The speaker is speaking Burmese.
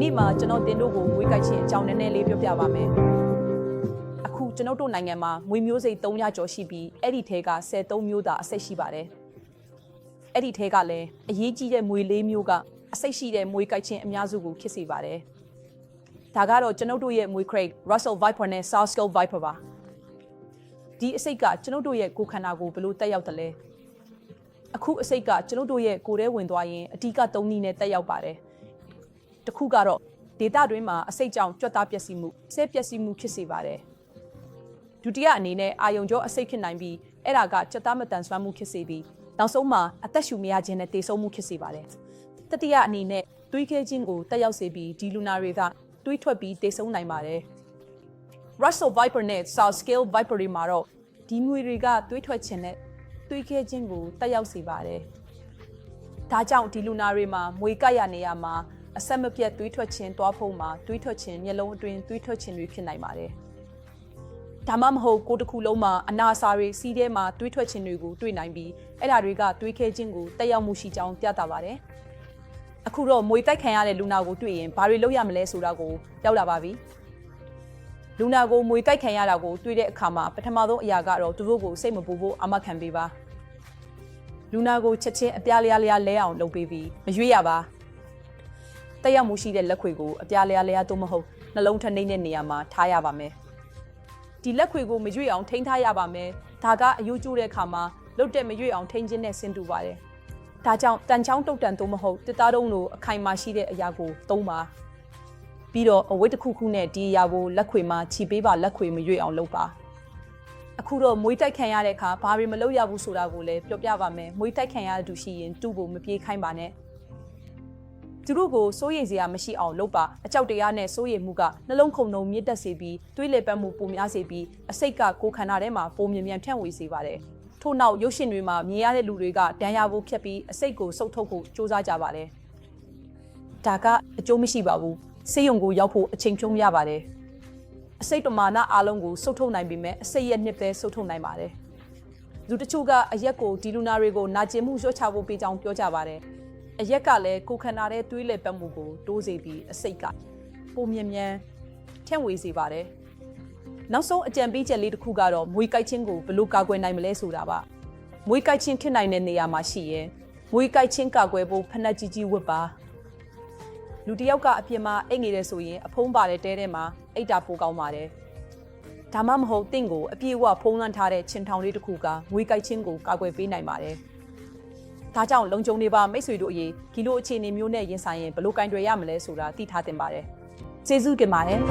နေ့မှာကျွန်တော်တင်တို့ကိုမွေးကြိုက်ခြင်းအကြောင်းနည်းနည်းလေးပြောပြပါမယ်အခုကျွန်တော်တို့နိုင်ငံမှာမွေမျိုးစိတ်300ကျော်ရှိပြီးအဲ့ဒီထဲက73မျိုးသာအစိတ်ရှိပါတယ်အဲ့ဒီထဲကလည်းအရေးကြီးတဲ့မွေလေးမျိုးကအစိတ်ရှိတဲ့မွေးကြိုက်ခြင်းအများစုကိုဖြစ်စေပါတယ်ဒါကတော့ကျွန်တော်တို့ရဲ့မွေ crate Russell Viper နဲ့ South Skull Viper ပါဒီအစိတ်ကကျွန်တော်တို့ရဲ့ကိုယ်ခန္ဓာကိုဘယ်လိုတက်ရောက်တယ်လဲအခုအစိတ်ကကျွန်တော်တို့ရဲ့ကိုယ်ထဲဝင်သွားရင်အဓိက၃နည်းနဲ့တက်ရောက်ပါတယ် တစ်ခုကတော့ဒေတာတွင်းမှာအစိတ်ကြောင့်ကြွက်သားပျက်စီးမှုဆဲပျက်စီးမှုဖြစ်စေပါတယ်ဒုတိယအနေနဲ့အာယုံကြောအစိတ်ဖြစ်နိုင်ပြီးအဲ့ဒါကကြွက်သားမတန်ဆွမ်းမှုဖြစ်စေပြီးနောက်ဆုံးမှာအသက်ရှူမရခြင်းနဲ့တေဆုံးမှုဖြစ်စေပါတယ်တတိယအနေနဲ့တွေးခဲခြင်းကိုတက်ရောက်စေပြီးဒီလူနာတွေကတွေးထွက်ပြီးတေဆုံးနိုင်ပါတယ် Russell Viper နဲ့ South Scale Viper တွေမှာတော့ဒီငွေတွေကသွေးထွက်ခြင်းနဲ့သွေးခဲခြင်းကိုတက်ရောက်စေပါတယ်။ဒါကြောင့်ဒီလူနာတွေမှာမွေကပ်ရနေရမှာ အဆက်မပြတ်သွေးထွက်ခြင်းတွားဖုံးမှာသွေးထွက်ခြင်းမျက်လုံးအတွင်းသွေးထွက်ခြင်းတွေဖြစ်နိုင်ပါတယ်။ဒါမှမဟုတ်ကိုယ်တစ်ခုလုံးမှာအနာစာတွေစီးထဲမှာသွေးထွက်ခြင်းတွေကိုတွေ့နိုင်ပြီးအဲ့ဒါတွေကသွေးခဲခြင်းကိုတက်ရောက်မှုရှိကြောင်းပြသပါတယ်။အခုတော့မွေတိုက်ခံရတဲ့လူနာကိုတွေ့ရင်ဘာတွေလုပ်ရမလဲဆိုတာကိုရောက်လာပါပြီ။လူနာကိုမွေကြိုက်ခံရတာကိုတွေ့တဲ့အခါမှာပထမဆုံးအရာကတော့သူတို့ကိုစိတ်မပူဖို့အမခံပေးပါလူနာကိုချက်ချင်းအပြားလျားလျားလဲအောင်လုပ်ပေးပြီးမရွေ့ရပါ တက်ရောက်မှုရှိတဲ့လက်ခွေကိုအပြားလျားလျားသို့မဟုတ်နှလုံးထနှိမ့်တဲ့နေရာမှာထားရပါမယ်ဒီလက်ခွေကိုမရွေ့အောင်ထိန်းထားရပါမယ်ဒါကအယိုးကျိုးတဲ့အခါမှာလုတ်တဲ့မရွေ့အောင်ထိန်းခြင်းနဲ့ဆင်တူပါတယ်ဒါကြောင့်တန်ချောင်းတုတ်တန်သို့မဟုတ်တစ်သားတုံးလိုအခိုင်အမာရှိတဲ့အရာကိုသုံးပါပြီးတော့အဝတ်တစ်ခုခုနဲ့ဒီအရာကိုလက်ခွေမှာခြိပေးပါလက်ခွေမရွေ့အောင်လုပ်ပါအခုတော့မွေးတိုက်ခံရတဲ့အခါဘာတွေမလုပ်ရဘူးဆိုတာကိုလည်းပြောပြပါမယ်မွေးတိုက်ခံရတဲ့သူရှိရင်သူ့ကိုမပြေးခိုင်းပါနဲ့ သူတို့ကိုစိုးရိမ်စရာမရှိအောင်လုပ်ပါအကြောက်တရားနဲ့စိုးရိမ်မှုကနှလုံးခုန်နှုံမြင့်တက်စေပြီးတွေးလေပတ်မှုပုံများစေပြီးအစိတ်ကကိုယ်ခန္ဓာထဲမှာပုံမြင်မြန်ဖြန့်ဝေစေပါတယ်ထို့နောက်ရုပ်ရှင်တွေမှာမြင်ရတဲ့လူတွေကဒဏ်ရာဖို့ဖြတ်ပြီးအစိတ်ကိုစုပ်ထုတ်ဖို့စူးစမ်းကြပါတယ်ဒါကအကျိုးမရှိပါဘူးဆေးရုံကိုရောက်ဖို့အချိန်ဖြုံးရပါတယ်အစိတ်တမာနအားလုံးကိုစုပ်ထုတ်နိုင်ပေမဲ့အစိတ်ရဲ့နှစ်ပဲစုပ်ထုတ်နိုင်ပါတယ်လူတချို့ကအရက်ကိုဒီလူနာတွေကိုနာကျင်မှုလျှော့ချဖို့ပေးကြောင်းပြောကြပါတယ် အရက်ကလည်းကိုယ်ခန္ဓာရဲ့သွေးလေပတ်မှုကိုတိုးစေပြီးအစိတ်ကပုံမြင်မြန်ထင့်ဝေစေပါတယ်နောက်ဆုံးအကြံပေးချက်လေးတစ်ခုကတော့မွေးကြိုက်ခြင်းကိုဘယ်လိုကာကွယ်နိုင်မလဲဆိုတာပါမွေးကြိုက်ခြင်းဖြစ်နိုင်တဲ့နေရာမှာရှိရင်မွေးကြိုက်ခြင်းကာကွယ်ဖို့ဖက်နှက်ကြီးကြီးဝတ်ပါလူတစ်ယောက်ကအပြင်မှာအိတ်နေတယ်ဆိုရင်အဖုံးပါတဲ့တဲထဲမှာအိတ်တာပိုးကောင်းပါတယ်။ဒါမှမဟုတ်တင့်ကိုအပြည့်အဝဖုံးလွှမ်းထားတဲ့ချင်းထောင်လေးတစ်ခုကငွေကြိုက်ချင်းကိုကာကွယ်ပေးနိုင်ပါတယ်။ ဒါကြောင့်လုံခြုံနေပါမိတ်ဆွေတို့အရေးဒီလိုအခြေအနေမျိုးနဲ့ရင်ဆိုင်ရင်ဘယ်လိုကင်တွယ်ရမလဲဆိုတာသိထားသင့်ပါတယ်။ကျေးဇူးတင်ပါတယ်။